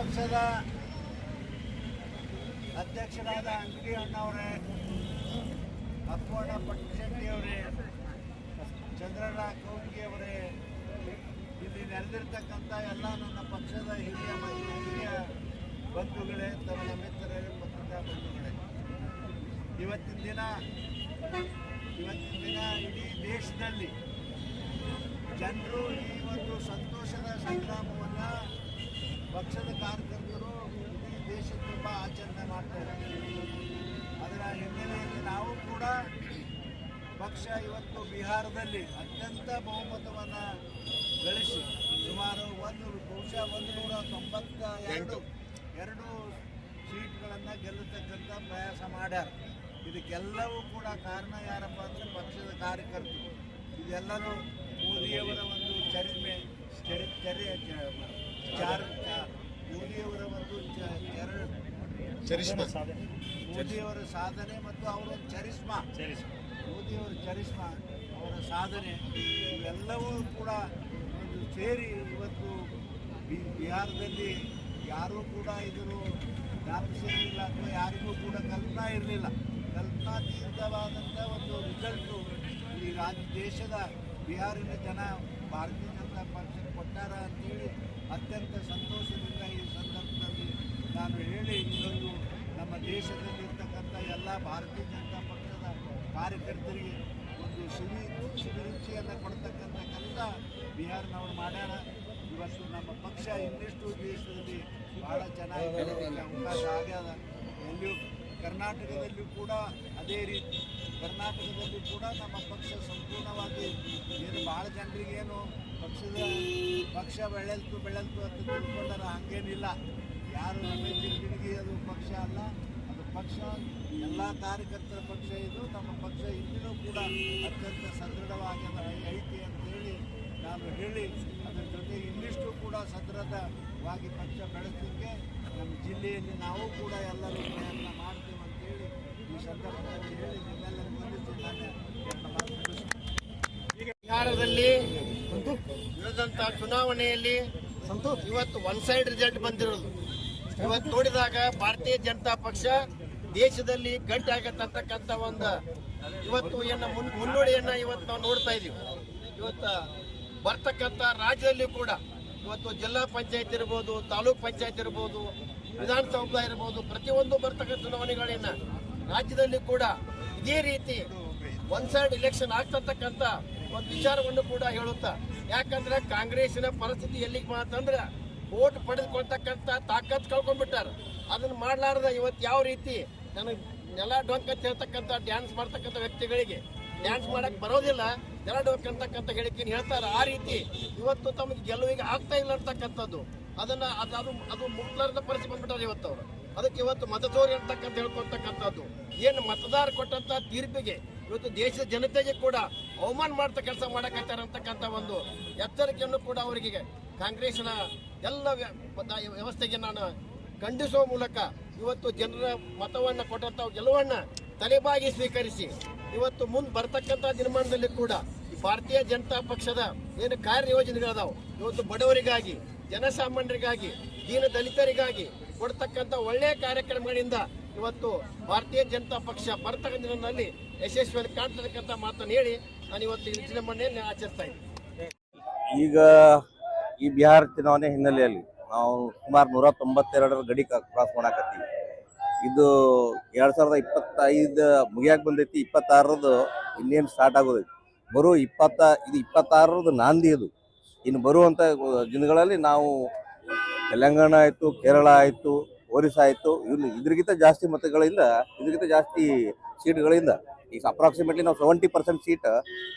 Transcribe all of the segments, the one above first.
ಪಕ್ಷದ ಅಧ್ಯಕ್ಷರಾದ ಅಂಗಡಿ ಅಣ್ಣವರೇ, ಅಪ್ಪಣ್ಣ ಪಟ್ಟಶೆಟ್ಟಿಯವರೇ ಚಂದ್ರಣ್ಣ ಅವರೇ, ಇಲ್ಲಿ ನೆರೆದಿರ್ತಕ್ಕಂಥ ಎಲ್ಲ ನನ್ನ ಪಕ್ಷದ ಹಿರಿಯ ಹಿರಿಯ ಬಂಧುಗಳೇ, ತಮ್ಮ ಮಿತ್ರರೇ, ಪತ್ರಿಕಾ ಬಂಧುಗಳೇ. ಇವತ್ತಿನ ದಿನ ಇವತ್ತಿನ ದಿನ ಇಡೀ ದೇಶದಲ್ಲಿ ಜನರು ಈ ಒಂದು ಸಂತೋಷದ ಸಂಗ್ರಾಮವನ್ನು ಪಕ್ಷದ ಕಾರ್ಯಕರ್ತರು ಇಡೀ ದೇಶ ತುಂಬ ಆಚರಣೆ ಮಾಡ್ತಾರೆ. ಅದರ ಹಿನ್ನೆಲೆಯಲ್ಲಿ ನಾವು ಕೂಡ ಪಕ್ಷ ಇವತ್ತು ಬಿಹಾರದಲ್ಲಿ ಅತ್ಯಂತ ಬಹುಮತವನ್ನು ಗಳಿಸಿ ಸುಮಾರು ಒಂದು, ಬಹುಶಃ ಒಂದು ನೂರ ತೊಂಬತ್ತ ಎರಡು ಎರಡು ಸೀಟ್ಗಳನ್ನು ಗೆಲ್ಲತಕ್ಕಂಥ ಪ್ರಯಾಸ ಮಾಡ್ಯಾರ. ಇದಕ್ಕೆಲ್ಲವೂ ಕೂಡ ಕಾರಣ ಯಾರಪ್ಪ ಅಂದರೆ ಪಕ್ಷದ ಕಾರ್ಯಕರ್ತರು. ಇದೆಲ್ಲರೂ ಮೋದಿಯವರ ಒಂದು ಚರಿಮೆ ಚರಿ ಚರಿ ಚಾರ ಮೋದಿಯವರ ಒಂದು ಚರಿಷ್ಮಾ. ಮೋದಿಯವರ ಸಾಧನೆ ಮತ್ತು ಅವರ ಚರಿಷ್ಮಾ. ಮೋದಿಯವರ ಚರಿಷ್ಮಾ ಅವರ ಸಾಧನೆ ಇವೆಲ್ಲವೂ ಕೂಡ ಒಂದು ಸೇರಿ ಇವತ್ತು ಬಿಹಾರದಲ್ಲಿ ಯಾರೂ ಕೂಡ ಇದನ್ನು ಜ್ಞಾಪಿಸಿರಲಿಲ್ಲ ಅಥವಾ ಯಾರಿಗೂ ಕೂಡ ಕಲ್ಪನಾ ಇರಲಿಲ್ಲ. ಕಲ್ಪನಾತೀತವಾದಂಥ ಒಂದು ರಿಸಲ್ಟು ಈ ರಾಜ್ಯ ದೇಶದ ಬಿಹಾರಿನ ಜನ ಭಾರತೀಯ ಜನತಾ ಪಕ್ಷಕ್ಕೆ ಕೊಟ್ಟಾರ ಅಂತೇಳಿ ಅತ್ಯಂತ ಸಂತೋಷದಿಂದ ಈ ಸಂದರ್ಭದಲ್ಲಿ ನಾನು ಹೇಳಿ ಇದೊಂದು ನಮ್ಮ ದೇಶದಲ್ಲಿರ್ತಕ್ಕಂಥ ಎಲ್ಲ ಭಾರತೀಯ ಜನತಾ ಪಕ್ಷದ ಕಾರ್ಯಕರ್ತರಿಗೆ ಒಂದು ಸಿಹಿ ಸಿಹಿರುಚಿಯನ್ನು ಕೊಡ್ತಕ್ಕಂಥ ಕೆಲಸ ಬಿಹಾರ್ನವ್ರು ಮಾಡ್ಯಾರ. ಇವತ್ತು ನಮ್ಮ ಪಕ್ಷ ಇನ್ನಿಷ್ಟು ದೇಶದಲ್ಲಿ ಬಹಳ ಚೆನ್ನಾಗಿ ಅವಕಾಶ ಆಗ್ಯದ. ಎಲ್ಲಿಯೂ ಕರ್ನಾಟಕದಲ್ಲೂ ಕೂಡ ಅದೇ ರೀತಿ, ಕರ್ನಾಟಕದಲ್ಲಿ ಕೂಡ ನಮ್ಮ ಪಕ್ಷ ಸಂಪೂರ್ಣವಾಗಿ ಏನು ಭಾಳ ಜನರಿಗೇನು ಪಕ್ಷದ ಪಕ್ಷ ಬೆಳೆಲ್ತು ಬೆಳೆಲ್ತು ಅಂತ ತಿಳ್ಕೊಂಡಾರ ಹಂಗೇನಿಲ್ಲ. ಯಾರು ರಮೇಶ್ ಜಿರಗಿಣಗಿ ಅದು ಪಕ್ಷ ಅಲ್ಲ. ಅದು ಪಕ್ಷ, ಎಲ್ಲ ಕಾರ್ಯಕರ್ತರ ಪಕ್ಷ ಇದು. ನಮ್ಮ ಪಕ್ಷ ಇಂದಿನೂ ಕೂಡ ಅತ್ಯಂತ ಸದೃಢವಾಗಿ ಐತಿ ಅಂತೇಳಿ ನಾನು ಹೇಳಿ, ಅದರ ಜೊತೆ ಇನ್ನಿಷ್ಟು ಕೂಡ ಸದೃಢವಾಗಿ ಪಕ್ಷ ಬೆಳೆಸಲಿಕ್ಕೆ ನಮ್ಮ ಜಿಲ್ಲೆಯಲ್ಲಿ ನಾವು ಕೂಡ ಎಲ್ಲರೂ ಪ್ರಯತ್ನ ಮಾಡ್ತೇವೆ ಅಂತೇಳಿ ಈ ಸಂದರ್ಭದಲ್ಲಿ ಹೇಳಿ ನಿಮ್ಮೆಲ್ಲರಿಗೂ ವಂದಿಸಿ ನಾನು. ಬಿಹಾರದಲ್ಲಿ ನಡೆದಂತ ಚುನಾವಣೆಯಲ್ಲಿ ಇವತ್ತು ಒನ್ ಸೈಡ್ ರಿಸಲ್ಟ್ ಬಂದಿರೋದು. ಇವತ್ತು ನೋಡಿದಾಗ ಭಾರತೀಯ ಜನತಾ ಪಕ್ಷ ದೇಶದಲ್ಲಿ ಗಟ್ಟಿ ಆಗತ್ತಂತಕ್ಕಂಥ ಒಂದು ಇವತ್ತು ಏನ ಮುನ್ ಮುನ್ನೋಡಿಯನ್ನ ಇವತ್ತು ನಾವು ನೋಡ್ತಾ ಇದೀವಿ. ಇವತ್ತು ಬರ್ತಕ್ಕಂಥ ರಾಜ್ಯದಲ್ಲಿ ಕೂಡ ಇವತ್ತು ಜಿಲ್ಲಾ ಪಂಚಾಯತ್ ಇರ್ಬೋದು ತಾಲೂಕ್ ಪಂಚಾಯತ್ ಇರ್ಬೋದು ವಿಧಾನಸೌಧ ಇರ್ಬೋದು ಪ್ರತಿಯೊಂದು ಬರ್ತಕ್ಕಂಥ ಚುನಾವಣೆಗಳನ್ನ ರಾಜ್ಯದಲ್ಲಿ ಕೂಡ ಇದೇ ರೀತಿ ಒನ್ ಸೈಡ್ ಇಲೆಕ್ಷನ್ ಆಗ್ತಕ್ಕಂಥ ಒಂದು ವಿಚಾರವನ್ನು ಕೂಡ ಹೇಳುತ್ತಾ ಯಾಕಂದ್ರೆ ಕಾಂಗ್ರೆಸ್ನ ಪರಿಸ್ಥಿತಿ ಎಲ್ಲಿಗೆ ಮಾತಂದ್ರೆ ಓಟ್ ಪಡೆದುಕೊಳ್ತಕ್ಕಂಥ ತಾಕತ್ ಕಳ್ಕೊಂಡ್ಬಿಟ್ಟಾರ. ಅದನ್ನ ಮಾಡ್ಲಾರ್ದ ಇವತ್ತು ಯಾವ ರೀತಿ ನನಗೆ ನೆಲ ಡೊಂಕ್ ಅಂತ ಹೇಳ್ತಕ್ಕಂಥ ಡ್ಯಾನ್ಸ್ ಮಾಡ್ತಕ್ಕಂಥ ವ್ಯಕ್ತಿಗಳಿಗೆ ಡ್ಯಾನ್ಸ್ ಮಾಡಕ್ ಬರೋದಿಲ್ಲ, ನೆಲ ಡೊಂಕ್ ಅಂತಕ್ಕಂಥ ಹೇಳಿಕೆಯನ್ನು ಹೇಳ್ತಾರೆ. ಆ ರೀತಿ ಇವತ್ತು ತಮಗೆ ಗೆಲುವಿಗೆ ಆಗ್ತಾ ಇಲ್ಲ ಅಂತಕ್ಕಂಥದ್ದು. ಅದನ್ನ ಅದು ಅದು ಅದು ಮುಟ್ಲಾರದ ಪರಿಸ್ಥಿತಿ ಬಂದ್ಬಿಟ್ಟಾರೆ ಇವತ್ತು ಅವರು. ಅದಕ್ಕೆ ಇವತ್ತು ಮತದೋರಿ ಅಂತಕ್ಕಂಥ ಹೇಳ್ಕೊಳ್ತಕ್ಕಂಥದ್ದು. ಏನು ಮತದಾರ ಕೊಟ್ಟಂತ ತೀರ್ಪಿಗೆ ಇವತ್ತು ದೇಶದ ಜನತೆಗೆ ಕೂಡ ಅವಮಾನ ಮಾಡ್ತಾ ಕೆಲಸ ಮಾಡಕತ್ತಾರೆ ಅಂತಕ್ಕಂಥ ಒಂದು ಎಚ್ಚರಿಕೆಯನ್ನು ಕೂಡ ಅವರಿಗೆ ಕಾಂಗ್ರೆಸ್ನ ಎಲ್ಲ ವ್ಯ- ವ್ಯವಸ್ಥೆಗೆ ನಾನು ಖಂಡಿಸುವ ಮೂಲಕ ಇವತ್ತು ಜನರ ಮತವನ್ನು ಕೊಟ್ಟಂಥ ಗೆಲುವನ್ನ ತಲೆಬಾಗಿ ಸ್ವೀಕರಿಸಿ ಇವತ್ತು ಮುಂದೆ ಬರ್ತಕ್ಕಂಥ ದಿನಮಾನದಲ್ಲಿ ಕೂಡ ಭಾರತೀಯ ಜನತಾ ಪಕ್ಷದ ಏನು ಕಾರ್ಯಯೋಜನೆಗಳದಾವು, ಇವತ್ತು ಬಡವರಿಗಾಗಿ, ಜನಸಾಮಾನ್ಯರಿಗಾಗಿ, ದೀನ ದಲಿತರಿಗಾಗಿ ಕೊಡ್ತಕ್ಕಂಥ ಒಳ್ಳೆಯ ಕಾರ್ಯಕ್ರಮಗಳಿಂದ ಇವತ್ತು ಭಾರತೀಯ ಜನತಾ ಪಕ್ಷ ಬರ್ತಕ್ಕಂಥ ದಿನದಲ್ಲಿ ಯಶಸ್ವಿಯಾಗಿ ಕಾಣ್ತಕ್ಕಂಥ ಮಾತನ್ನು ಹೇಳಿ ನಾನು ಇವತ್ತು ಈ ವಿಜೃಂಭಣೆಯನ್ನು ಆಚರಿಸ್ತಾ ಇದ್ದೀನಿ. ಈಗ ಈ ಬಿಹಾರ ಚುನಾವಣೆ ಹಿನ್ನೆಲೆಯಲ್ಲಿ ನಾವು ಸುಮಾರು ನೂರ ತೊಂಬತ್ತೆರಡರ ಗಡಿ ಕ್ರಾಸ್ ಮಾಡಾಕತ್ತೀವಿ. ಇದು ಎರಡು ಸಾವಿರದ ಇಪ್ಪತ್ತೈದು ಮುಗಿಯಾಗಿ ಬಂದೈತಿ, ಇಪ್ಪತ್ತಾರರದು ಇನ್ನೇನು ಸ್ಟಾರ್ಟ್ ಆಗೋದೈತಿ. ಬರೋ ಇಪ್ಪತ್ತ, ಇದು ಇಪ್ಪತ್ತಾರರದು ನಾಂದಿ ಅದು. ಇನ್ನು ಬರುವಂಥ ದಿನಗಳಲ್ಲಿ ನಾವು ತೆಲಂಗಾಣ ಆಯಿತು, ಕೇರಳ ಆಯಿತು ಒರಿಸ್ಸಾ ಆಯಿತು. ಇನ್ನು ಇದ್ರಿಗಿಂತ ಜಾಸ್ತಿ ಮತಗಳಿಂದ ಇದ್ರಿಗಿಂತ ಜಾಸ್ತಿ ಸೀಟ್ಗಳಿಂದ. ಈಗ ಅಪ್ರಾಕ್ಸಿಮೇಟ್ಲಿ ನಾವು ಸೆವೆಂಟಿ ಪರ್ಸೆಂಟ್ ಸೀಟ್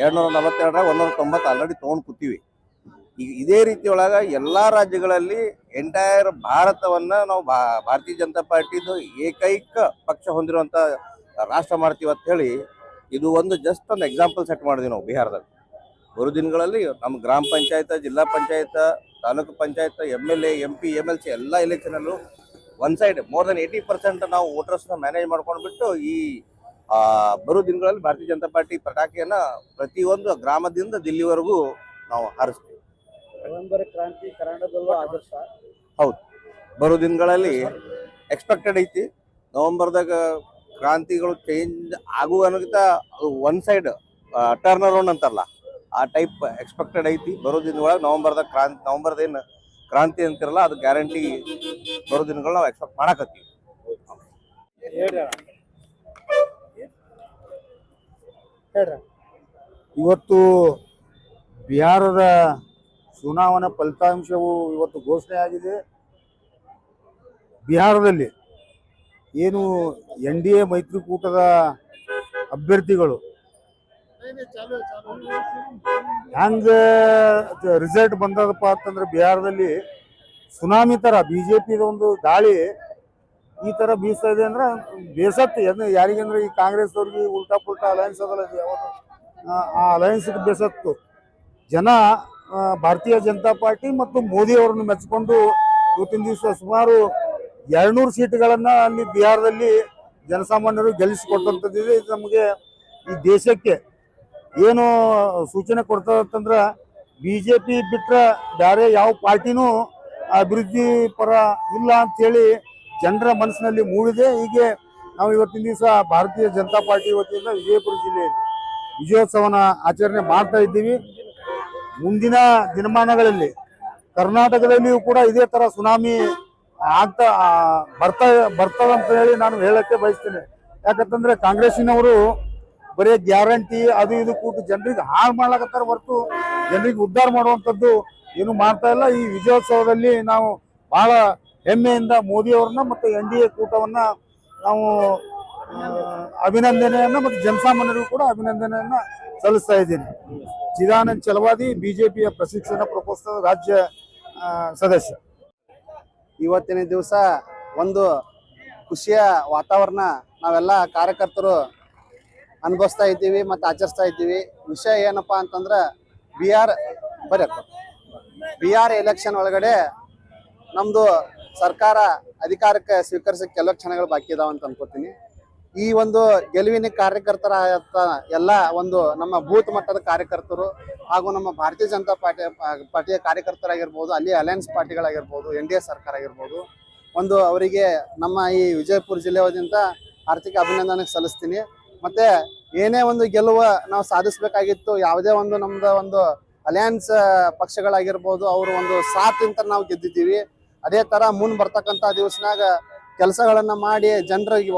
ಎರಡು ನೂರ ನಲವತ್ತೆರಡರ ಒಂದೂರ ತೊಂಬತ್ತು ಆಲ್ರೆಡಿ ತೊಗೊಂಡು ಕೂತೀವಿ. ಈಗ ಇದೇ ರೀತಿಯೊಳಗೆ ಎಲ್ಲ ರಾಜ್ಯಗಳಲ್ಲಿ ಎಂಟೈರ್ ಭಾರತವನ್ನು ನಾವು ಭಾರತೀಯ ಜನತಾ ಪಾರ್ಟಿದು ಏಕೈಕ ಪಕ್ಷ ಹೊಂದಿರುವಂಥ ರಾಷ್ಟ್ರ ಮಾಡ್ತೀವಿ ಅಂತ ಹೇಳಿ ಇದು ಒಂದು ಜಸ್ಟ್ ಒಂದು ಎಕ್ಸಾಂಪಲ್ ಸೆಟ್ ಮಾಡಿದ್ವಿ ನಾವು ಬಿಹಾರದಲ್ಲಿ. ಬರು ದಿನಗಳಲ್ಲಿ ನಮ್ಮ ಗ್ರಾಮ ಪಂಚಾಯತ್, ಜಿಲ್ಲಾ panchayat, taluk panchayat, M L A, M P, M L C ಎಲ್ಲ ಎಲೆಕ್ಷನಲ್ಲೂ one side more than eighty percent ನಾವು ವೋಟರ್ಸ್ನ ಮ್ಯಾನೇಜ್ ಮಾಡ್ಕೊಂಡ್ಬಿಟ್ಟು ಈ ಆ, ಬರೋ ದಿನಗಳಲ್ಲಿ ಭಾರತೀಯ ಜನತಾ ಪಾರ್ಟಿ ಪಟಾಕಿಯನ್ನ ಪ್ರತಿಯೊಂದು ಗ್ರಾಮದಿಂದ ದಿಲ್ಲಿವರೆಗೂ ನಾವು ಹಾರಿಸ್ತೀವಿ. ನವೆಂಬರ್ ಕ್ರಾಂತಿ ಕನ್ನಡದಲ್ಲೂ ಆದರ್ಶ. ಹೌದು. ಬರೋ ದಿನಗಳಲ್ಲಿ ಎಕ್ಸ್ಪೆಕ್ಟೆಡ್ ಐತಿ. ನವೆಂಬರ್ದಾಗ ಕ್ರಾಂತಿಗಳು ಚೇಂಜ್ ಆಗುವ ಅನ್ನೋಕ್ಕಿಂತ ಅದು ಒನ್ ಸೈಡ್ ಟರ್ನ್ ಅರೌಂಡ್ ಅಂತಾರಲ್ಲ ಆ ಟೈಪ್ ಎಕ್ಸ್ಪೆಕ್ಟೆಡ್ ಐತಿ. ಬರೋ ದಿನದೊಳಗೆ ನವೆಂಬರ್ದಾಗ ಕ್ರಾಂತಿ ನವೆಂಬರ್ದೇನು ಕ್ರಾಂತಿ ಅಂತಿರಲ್ಲ ಅದು ಗ್ಯಾರಂಟಿ ಬರೋ ದಿನಗಳು ನಾವು ಎಕ್ಸ್ಪೆಕ್ಟ್ ಮಾಡಕತ್ತೀವಿ. ಇವತ್ತು ಬಿಹಾರದ ಚುನಾವಣಾ ಫಲಿತಾಂಶವು ಇವತ್ತು ಘೋಷಣೆ ಆಗಿದೆ. ಬಿಹಾರದಲ್ಲಿ ಏನು ಎನ್ ಡಿ ಎ ಮೈತ್ರಿಕೂಟದ ಅಭ್ಯರ್ಥಿಗಳು ಹೆಂಗ ರಿಸಲ್ಟ್ ಬಂದದಪ್ಪ ಅಂತಂದ್ರೆ ಬಿಹಾರದಲ್ಲಿ ಸುನಾಮಿ ತರ ಬಿಜೆಪಿ ಒಂದು ದಾಳಿ ಈ ತರ ಬೀಸ್ತಾ ಇದೆ ಅಂದ್ರೆ ಬೇಸತ್ತು. ಏನು ಯಾರಿಗಂದ್ರೆ ಈ ಕಾಂಗ್ರೆಸ್ ಅವ್ರಿಗೆ ಉಲ್ಟಾ ಪುಲ್ಟಾ ಅಲಯನ್ಸ್ ಅದಲ್ಲ ಯಾವುದು ಆ, ಅಲಯನ್ಸ್ ಬೇಸತ್ತು. ಜನ ಭಾರತೀಯ ಜನತಾ ಪಾರ್ಟಿ ಮತ್ತು ಮೋದಿ ಅವರನ್ನು ಮೆಚ್ಚಿಕೊಂಡು ಇವತ್ತಿನ ದಿವಸ ಸುಮಾರು ಎರಡ್ನೂರು ಸೀಟ್ಗಳನ್ನ ಅಲ್ಲಿ ಬಿಹಾರದಲ್ಲಿ ಜನಸಾಮಾನ್ಯರು ಗೆಲ್ಲಿಸಿಕೊಟ್ಟಂಥದ್ದಿದೆ ಇದು. ನಮಗೆ ಈ ದೇಶಕ್ಕೆ ಏನು ಸೂಚನೆ ಕೊಡ್ತದಂತಂದ್ರೆ ಬಿ ಜೆ ಪಿ ಬಿಟ್ರೆ ಬೇರೆ ಯಾವ ಪಾರ್ಟಿನೂ ಅಭಿವೃದ್ಧಿ ಪರ ಇಲ್ಲ ಅಂತೇಳಿ ಜನರ ಮನಸ್ಸಿನಲ್ಲಿ ಮೂಡಿದೆ. ಹೀಗೆ ನಾವು ಇವತ್ತಿನ ದಿವಸ ಭಾರತೀಯ ಜನತಾ ಪಾರ್ಟಿ ವತಿಯಿಂದ ವಿಜಯಪುರ ಜಿಲ್ಲೆಯಲ್ಲಿ ವಿಜಯೋತ್ಸವನ ಆಚರಣೆ ಮಾಡ್ತಾ ಇದ್ದೀವಿ. ಮುಂದಿನ ದಿನಮಾನಗಳಲ್ಲಿ ಕರ್ನಾಟಕದಲ್ಲಿಯೂ ಕೂಡ ಇದೇ ತರ ಸುನಾಮಿ ಆಗ್ತಾ ಬರ್ತಾ ಬರ್ತದ ಅಂತ ಹೇಳಿ ನಾನು ಹೇಳಕ್ಕೆ ಬಯಸ್ತೇನೆ. ಯಾಕಂತಂದ್ರೆ ಕಾಂಗ್ರೆಸ್ಸಿನವರು ಬರೀ ಗ್ಯಾರಂಟಿ ಅದು ಇದು ಕೂತು ಜನರಿಗೆ ಹಾಳು ಮಾಡ್ಲಾಕತ್ತಾರ ಹೊರತು ಜನರಿಗೆ ಉದ್ಧಾರ ಮಾಡುವಂಥದ್ದು ಏನು ಮಾಡ್ತಾ ಇಲ್ಲ. ಈ ವಿಜಯೋತ್ಸವದಲ್ಲಿ ನಾವು ಬಹಳ ಹೆಮ್ಮೆಯಿಂದ ಮೋದಿಯವ್ರನ್ನ ಮತ್ತು ಎನ್ ಡಿ ಎ ಕೂಟವನ್ನ ನಾವು ಅಭಿನಂದನೆಯನ್ನ ಮತ್ತು ಜನಸಾಮಾನ್ಯರಿಗೂ ಕೂಡ ಅಭಿನಂದನೆಯನ್ನ ಸಲ್ಲಿಸ್ತಾ ಇದ್ದೀನಿ ಚಿದಾನಂದ್ ಚಲವಾದಿ ಬಿಜೆಪಿಯ ಪ್ರಶಿಕ್ಷಣ ಪ್ರಕೋಷ್ಠದ ರಾಜ್ಯ ಸದಸ್ಯ. ಇವತ್ತಿನ ದಿವಸ ಒಂದು ಖುಷಿಯ ವಾತಾವರಣ ನಾವೆಲ್ಲ ಕಾರ್ಯಕರ್ತರು ಅನುಭವಿಸ್ತಾ ಇದ್ದೀವಿ ಮತ್ತು ಆಚರಿಸ್ತಾ ಇದ್ದೀವಿ. ವಿಷಯ ಏನಪ್ಪಾ ಅಂತಂದ್ರೆ ಬಿ ಆರ್ ಬರಕ್ಕೆ ಬಿಹಾರ್ ಎಲೆಕ್ಷನ್ ಒಳಗಡೆ ನಮ್ದು ಸರ್ಕಾರ ಅಧಿಕಾರಕ್ಕೆ ಸ್ವೀಕರಿಸಕ್ಕೆ ಕೆಲವು ಕ್ಷಣಗಳು ಬಾಕಿ ಇದಾವ ಅಂತ ಅನ್ಕೋತೀನಿ. ಈ ಒಂದು ಗೆಲುವಿನ ಕಾರ್ಯಕರ್ತರ ಎಲ್ಲ ಒಂದು ನಮ್ಮ ಬೂತ್ ಮಟ್ಟದ ಕಾರ್ಯಕರ್ತರು ಹಾಗೂ ನಮ್ಮ ಭಾರತೀಯ ಜನತಾ ಪಾರ್ಟಿ, ಪಾರ್ಟಿಯ ಕಾರ್ಯಕರ್ತರಾಗಿರ್ಬೋದು, ಅಲ್ಲಿ ಅಲಯನ್ಸ್ ಪಾರ್ಟಿಗಳಾಗಿರ್ಬೋದು, ಎನ್ ಡಿ ಎ ಸರ್ಕಾರ ಆಗಿರ್ಬೋದು, ಒಂದು ಅವರಿಗೆ ನಮ್ಮ ಈ ವಿಜಯಪುರ ಜಿಲ್ಲೆಯಾದ್ಯಂತ ಆರ್ಥಿಕ ಅಭಿನಂದನೆ ಸಲ್ಲಿಸ್ತೀನಿ. ಮತ್ತೆ ಏನೇ ಒಂದು ಗೆಲುವು ನಾವು ಸಾಧಿಸಬೇಕಾಗಿತ್ತು, ಯಾವುದೇ ಒಂದು ನಮ್ದು ಒಂದು ಅಲಯನ್ಸ್ ಪಕ್ಷಗಳಾಗಿರ್ಬೋದು, ಅವರು ಒಂದು ಸಾಥ್ ಅಂತ ನಾವು ಗೆದ್ದಿದ್ದೀವಿ. ಅದೇ ತರ ಮುಂದ್ ಬರ್ತಕ್ಕಂತ ದಿವಸನಾಗ ಕೆಲಸಗಳನ್ನ ಮಾಡಿ ಜನರಿಗೆ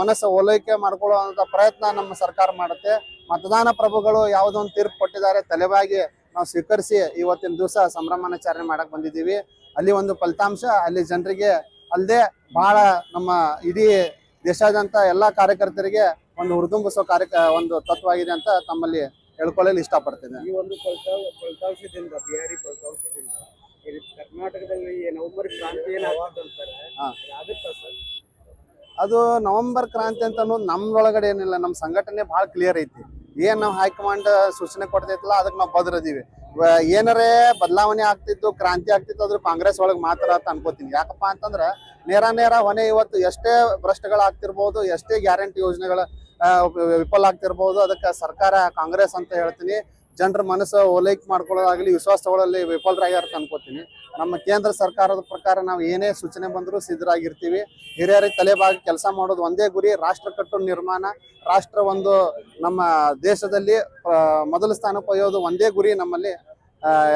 ಮನಸ್ಸು ಓಲೈಕೆ ಮಾಡ್ಕೊಳ್ಳುವಂತ ಪ್ರಯತ್ನ ನಮ್ಮ ಸರ್ಕಾರ ಮಾಡುತ್ತೆ. ಮತದಾನ ಪ್ರಭುಗಳು ಯಾವುದೊಂದು ತೀರ್ಪು ಕೊಟ್ಟಿದ್ದಾರೆ, ತಲೆಬಾಗಿ ನಾವು ಸ್ವೀಕರಿಸಿ ಇವತ್ತಿನ ದಿವಸ ಸಂಭ್ರಮಾಚರಣೆ ಮಾಡಕ್ ಬಂದಿದ್ದೀವಿ. ಅಲ್ಲಿ ಒಂದು ಫಲಿತಾಂಶ, ಅಲ್ಲಿ ಜನರಿಗೆ ಅಲ್ಲದೆ ಬಹಳ ನಮ್ಮ ಇಡೀ ದೇಶಾದ್ಯಂತ ಎಲ್ಲಾ ಕಾರ್ಯಕರ್ತರಿಗೆ ಒಂದು ಹುರಿದುಂಬಿಸೋ ಕಾರ್ಯ ಒಂದು ತತ್ವ ಆಗಿದೆ ಅಂತ ತಮ್ಮಲ್ಲಿ ಹೇಳ್ಕೊಳ್ಳಲು ಇಷ್ಟಪಡ್ತೇನೆ ಈ ಒಂದು ಫಲಿತಾಂಶ ಫಲಿತಾಂಶದಿಂದ ಬಿಹಾರಿ ಫಲಿತಾಂಶದಿಂದ ಇಲ್ಲಿ ಕರ್ನಾಟಕದಲ್ಲಿ ನವೆಂಬರ್ ಕ್ರಾಂತಿ. ಆಗುತ್ತಾ ಸರ್? ಅದು ನವೆಂಬರ್ ಕ್ರಾಂತಿ ಅಂತ ಅನ್ನೋದು ನಮ್ರೊಳಗಡೆ ಏನಿಲ್ಲ ನಮ್ಮ ಸಂಘಟನೆ ಭಾಳ ಕ್ಲಿಯರ್ ಐತಿ. ಏನ್ ನಾವು ಹೈಕಮಾಂಡ್ ಸೂಚನೆ ಕೊಡ್ತೈತಲ್ಲ ಅದಕ್ಕೆ ನಾವು ಬದ್ರದೀವಿ. ಏನರೇ ಬದಲಾವಣೆ ಆಗ್ತಿತ್ತು ಕ್ರಾಂತಿ ಆಗ್ತಿತ್ತು ಅದ್ರ ಕಾಂಗ್ರೆಸ್ ಒಳಗೆ ಮಾತ್ರ ಅಂತ ಅನ್ಕೋತೀನಿ. ಯಾಕಪ್ಪ ಅಂತಂದ್ರ ನೇರ ನೇರ ಹೊನೆ ಇವತ್ತು ಎಷ್ಟೇ ಭ್ರಷ್ಟಗಳಾಗ್ತಿರ್ಬೋದು ಎಷ್ಟೇ ಗ್ಯಾರಂಟಿ ಯೋಜನೆಗಳ ವಿಫಲ ಆಗ್ತಿರ್ಬೋದು. ಅದಕ್ಕೆ ಸರ್ಕಾರ, ಕಾಂಗ್ರೆಸ್ ಅಂತ ಹೇಳ್ತೀನಿ, ಜನರ ಮನಸ್ಸು ಓಲೈಕೆ ಮಾಡ್ಕೊಳ್ಳೋದಾಗಲಿ ವಿಶ್ವಾಸ ತಗೊಳ್ಳಲ್ಲಿ ಅಂತ ಅನ್ಕೋತೀನಿ. ನಮ್ಮ ಕೇಂದ್ರ ಸರ್ಕಾರದ ಪ್ರಕಾರ ನಾವು ಏನೇ ಸೂಚನೆ ಬಂದರೂ ಸಿದ್ಧರಾಗಿರ್ತೀವಿ. ಹಿರಿಯರಿಗೆ ತಲೆಬಾಗಿ ಕೆಲಸ ಮಾಡೋದು ಒಂದೇ ಗುರಿ, ರಾಷ್ಟ್ರ ಕಟ್ಟು ನಿರ್ಮಾಣ. ರಾಷ್ಟ್ರ ಒಂದು ನಮ್ಮ ದೇಶದಲ್ಲಿ ಮೊದಲ ಸ್ಥಾನ ಪಡೆಯೋದು ಒಂದೇ ಗುರಿ ನಮ್ಮಲ್ಲಿ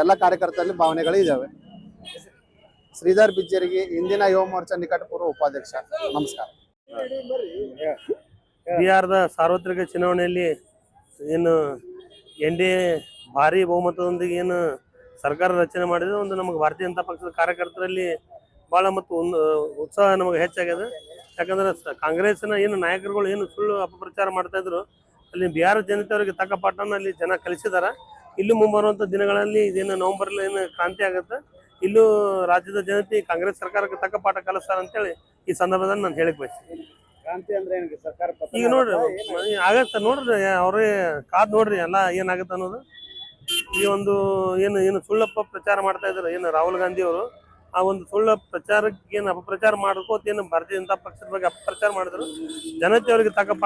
ಎಲ್ಲ ಕಾರ್ಯಕರ್ತರಲ್ಲಿ ಭಾವನೆಗಳು ಇದ್ದಾವೆ ಶ್ರೀಧರ್ ಬಿಜ್ಜರಿಗೆ ಇಂದಿನ ಯುವ ಮೋರ್ಚಾ ನಿಕಟಪೂರ್ವ ಉಪಾಧ್ಯಕ್ಷ. ನಮಸ್ಕಾರ. ಬಿಹಾರದ ಸಾರ್ವತ್ರಿಕ ಚುನಾವಣೆಯಲ್ಲಿ ಏನು ಎನ್ ಡಿ ಎ ಭಾರಿ ಬಹುಮತದೊಂದಿಗೆ ಏನು ಸರ್ಕಾರ ರಚನೆ ಮಾಡಿದ್ರೆ ಒಂದು ನಮಗೆ ಭಾರತೀಯ ಜನತಾ ಪಕ್ಷದ ಕಾರ್ಯಕರ್ತರಲ್ಲಿ ಭಾಳ ಮತ್ತು ಒಂದು ಉತ್ಸಾಹ ನಮಗೆ ಹೆಚ್ಚಾಗ್ಯದ. ಯಾಕಂದ್ರೆ ಕಾಂಗ್ರೆಸ್ನ ಏನು ನಾಯಕರುಗಳು ಏನು ಸುಳ್ಳು ಅಪಪ್ರಚಾರ ಮಾಡ್ತಾ ಇದ್ರು, ಅಲ್ಲಿ ಬಿಹಾರ ಜನತೆಯವರಿಗೆ ತಕ್ಕ ಪಾಠನ ಅಲ್ಲಿ ಜನ ಕಲಿಸಿದಾರ. ಇಲ್ಲೂ ಮುಂಬರುವಂಥ ದಿನಗಳಲ್ಲಿ ಇದೇನು ನವೆಂಬರ್ ಏನು ಕ್ರಾಂತಿ ಆಗುತ್ತೆ. ಇಲ್ಲೂ ರಾಜ್ಯದ ಜನತೆ ಕಾಂಗ್ರೆಸ್ ಸರ್ಕಾರಕ್ಕೆ ತಕ್ಕ ಪಾಠ ಕಲಿಸ್ತಾರ ಅಂತೇಳಿ ಈ ಸಂದರ್ಭದಲ್ಲಿ ನಾನು ಹೇಳಕ್ ಬಯಸ್ತೀನಿ. ಕ್ರಾಂತಿ ಅಂದ್ರೆ ಏನಿದೆ ಸರ್ಕಾರ ಪತನ ಈಗ ನೋಡ್ರಿ ಆಗುತ್ತಾ? ಏನ್ ಆಗತ್ತ ನೋಡ್ರಿ ಅವ್ರೇ ಕಾದ್ ನೋಡ್ರಿ ಎಲ್ಲ ಏನಾಗತ್ತ ಅನ್ನೋದು ಈ ಒಂದು ಏನು ಏನು ಸುಳ್ಳಪ್ಪ ಪ್ರಚಾರ ಮಾಡ್ತಾ ಇದ್ರು ಏನು ರಾಹುಲ್ ಗಾಂಧಿ ಅವರು ಆ ಒಂದು ಸುಳ್ಳ ಪ್ರಚಾರಕ್ಕೆ ಏನು ಅಪಪ್ರಚಾರ ಮಾಡ್ಕೋತ ಏನು ಭಾರತೀಯ ಜನತಾ ಪಕ್ಷದ ಬಗ್ಗೆ ಅಪಪ್ರಚಾರ ಮಾಡಿದ್ರು ಜನತೆ ಅವರಿಗೆ ತಕ್ಕ ಪಾಠ